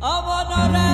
Avanare.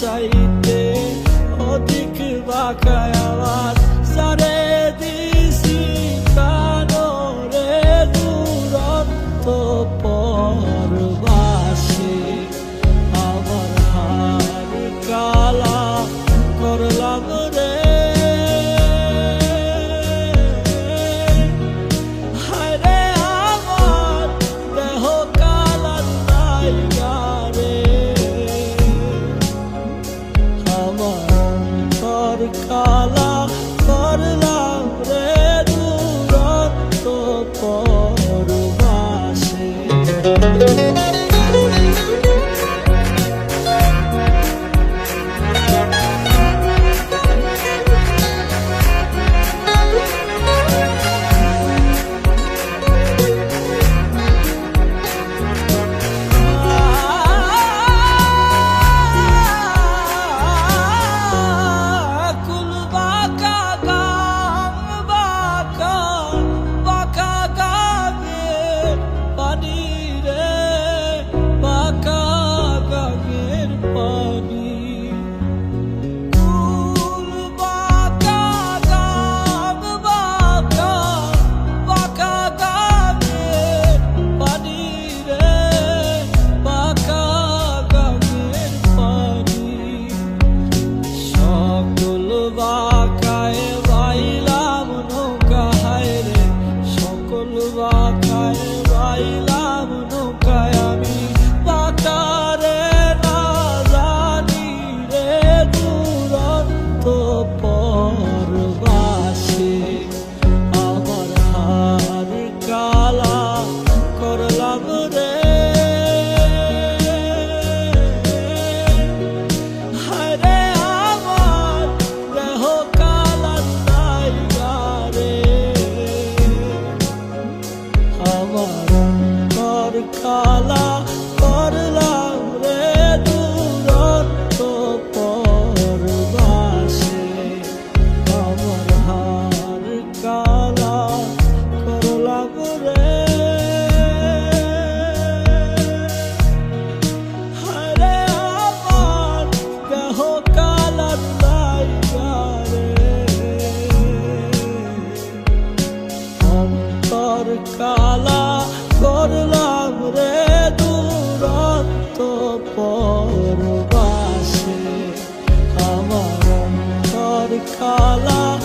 চাইতে অধিক বাঁকায়। Música call color